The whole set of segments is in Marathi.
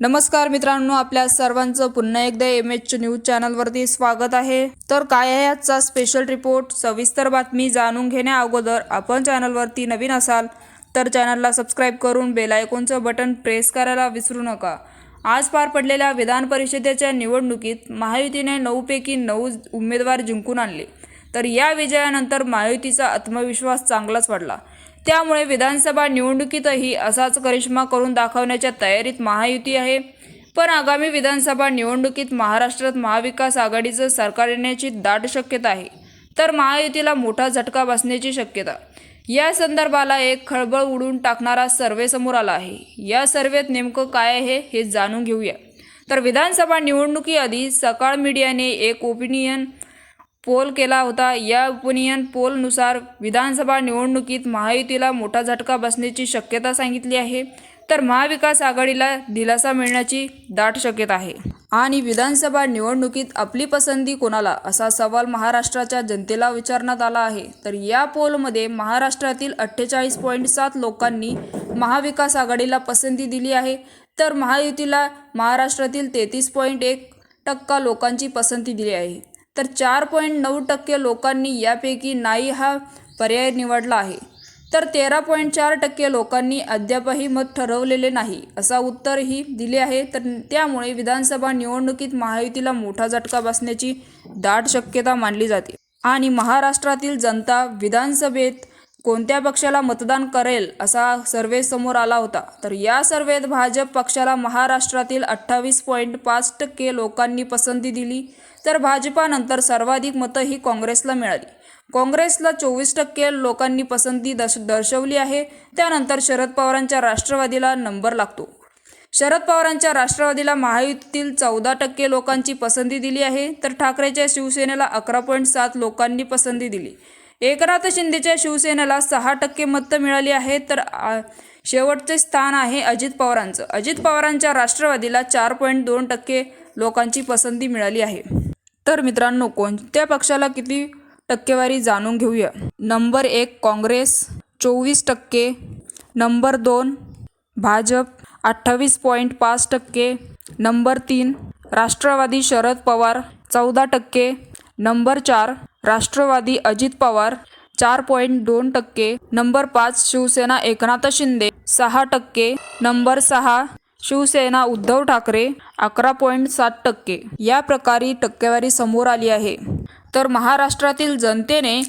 नमस्कार मित्रांनो आपल्या सर्वांचं पुन्हा एकदा एम एच न्यूज चॅनलवरती स्वागत आहे. तर काय आहे आजचा स्पेशल रिपोर्ट सविस्तर बातमी जाणून घेण्या अगोदर आपण चॅनलवरती नवीन असाल तर चॅनलला सबस्क्राईब करून बेल आयकॉनचं बटन प्रेस करायला विसरू नका. आज पार पडलेल्या विधान परिषदेच्या निवडणुकीत महायुतीने नऊपैकी नऊ उमेदवार जिंकून आणले. तर या विजयानंतर महायुतीचा आत्मविश्वास चांगलाच वाढला. त्यामुळे विधानसभा निवडणुकीतही असाच करिश्मा करून दाखवण्याच्या तयारीत महायुती आहे. पण आगामी विधानसभा निवडणुकीत महाराष्ट्रात महाविकास आघाडीचं सरकार येण्याची दाट शक्यता आहे. तर महायुतीला मोठा झटका बसण्याची शक्यता. या संदर्भाला एक खळबळ उडून टाकणारा सर्वे समोर आला आहे. या सर्वेत नेमकं काय आहे हे जाणून घेऊया. तर विधानसभा निवडणुकीआधी सकाळ मीडियाने एक ओपिनियन पोल केला होता. या ओपिनियन पोलनुसार विधानसभा निवडणुकीत महायुतीला मोठा झटका बसण्याची शक्यता सांगितली आहे. तर महाविकास आघाडीला दिलासा मिळण्याची दाट शक्यता आहे. आणि विधानसभा निवडणुकीत आपली पसंती कोणाला? असा सवाल महाराष्ट्राच्या जनतेला विचारण्यात आला आहे. तर या पोलमध्ये महाराष्ट्रातील अठ्ठेचाळीस पॉईंट सात लोकांनी महाविकास आघाडीला पसंती दिली आहे. तर महायुतीला महाराष्ट्रातील तेहतीस पॉईंट एक टक्का लोकांची पसंती दिली आहे. तर चार पॉईंट नऊ टक्के लोकांनी यापैकी नाही हा पर्याय निवडला आहे. तर तेरा पॉईंट चार टक्के लोकांनी अद्यापही मत ठरवलेले नाही असा उत्तरही दिले आहे. तर त्यामुळे विधानसभा निवडणुकीत महायुतीला मोठा झटका बसण्याची दाट शक्यता मानली जाते. आणि महाराष्ट्रातील जनता विधानसभेत कोणत्या पक्षाला मतदान करेल असा सर्वे समोर आला होता. तर या सर्वेत भाजप पक्षाला महाराष्ट्रातील अठ्ठावीस पॉईंट पाच टक्के लोकांनी पसंती दिली. तर भाजपानंतर सर्वाधिक मतं ही काँग्रेसला मिळाली. काँग्रेसला चोवीस टक्के लोकांनी पसंती दश दर्शवली आहे. त्यानंतर शरद पवारांच्या राष्ट्रवादीला नंबर लागतो. शरद पवारांच्या राष्ट्रवादीला महायुतीतील चौदा टक्के लोकांची पसंती दिली आहे. तर ठाकरेच्या शिवसेनेला अकरा पॉईंट सात लोकांनी पसंती दिली. एकनाथ शिंदेच्या शिवसेनेला सहा टक्के मतं मिळाली आहेत तर शेवटचे स्थान आहे अजित पवारांचं. अजित पवारांच्या राष्ट्रवादीला चार पॉईंट दोन टक्के लोकांची पसंती मिळाली आहे. तर मित्रांनो कोणत्या पक्षाला किती टक्केवारी जाणून घेऊया? नंबर एक काँग्रेस चोवीस टक्के. नंबर दोन भाजप अठ्ठावीस पॉईंट पाच टक्के. नंबर तीन राष्ट्रवादी शरद पवार चौदा टक्के. नंबर चार राष्ट्रवादी अजित पवार चार पॉईंट दोन टक्के नंबर पाच शिवसेना एकनाथ शिंदे सहा टक्के नंबर सहा शिवसेना उद्धव ठाकरे अकरा पॉईंट सात टक्के. या प्रकारे टक्केवारी समोर आली आहे. तर महाराष्ट्रातील जनतेने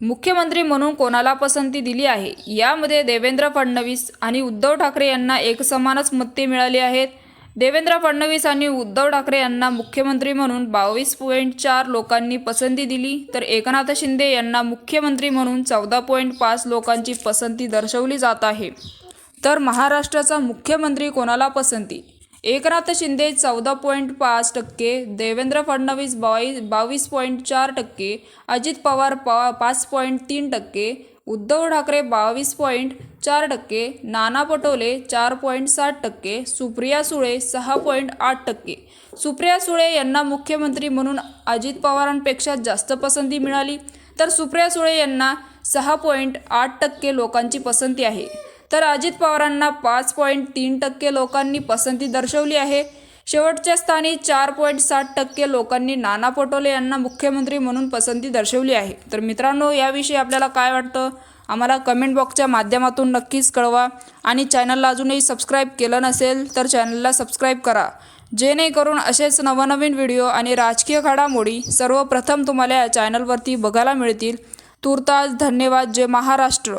मुख्यमंत्री म्हणून कोणाला पसंती दिली आहे? यामध्ये देवेंद्र फडणवीस आणि उद्धव ठाकरे यांना एकसमानच मते मिळाली आहेत. देवेंद्र फडणवीस आणि उद्धव ठाकरे यांना मुख्यमंत्री म्हणून बावीस पॉईंट चार लोकांनी पसंती दिली तर एकनाथ शिंदे यांना मुख्यमंत्री म्हणून चौदा पॉईंट पाच लोकांची पसंती दर्शवली जात आहे. तर महाराष्ट्राचा मुख्यमंत्री कोणाला पसंती? एकनाथ शिंदे चौदा पॉईंट पाच टक्के देवेंद्र फडणवीस बावीस बावीस पॉईंट चार टक्के अजित पवार पा पाच पॉईंट तीन टक्के उद्धव ठाकरे बावीस पॉईंट चार टक्के नाना पटोले चार पॉईंट सात टक्के सुप्रिया सुळे सहा पॉईंट आठ टक्के. सुप्रिया सुळे यांना मुख्यमंत्री म्हणून अजित पवारांपेक्षा जास्त पसंती मिळाली. तर सुप्रिया सुळे यांना सहा पॉईंट आठ टक्के लोकांची पसंती आहे. तर अजित पवारांना पाच पॉईंट तीन टक्के लोकांनी पसंती दर्शवली आहे. शेवटच्या स्थानी चार पॉईंट साठ टक्के लोकांनी नाना पटोले यांना मुख्यमंत्री म्हणून पसंती दर्शवली आहे. तर मित्रांनो याविषयी आपल्याला काय वाटतं? आम्हाला कमेंट बॉक्सच्या माध्यमातून नक्कीच कळवा. आणि चॅनलला अजूनही सबस्क्राईब केलं नसेल तर चॅनलला सबस्क्राईब करा. जेणेकरून असेच नवनवीन व्हिडिओ आणि राजकीय घडामोडी सर्वप्रथम तुम्हाला या चॅनलवरती बघायला मिळतील. तुर्तास धन्यवाद. जय महाराष्ट्र.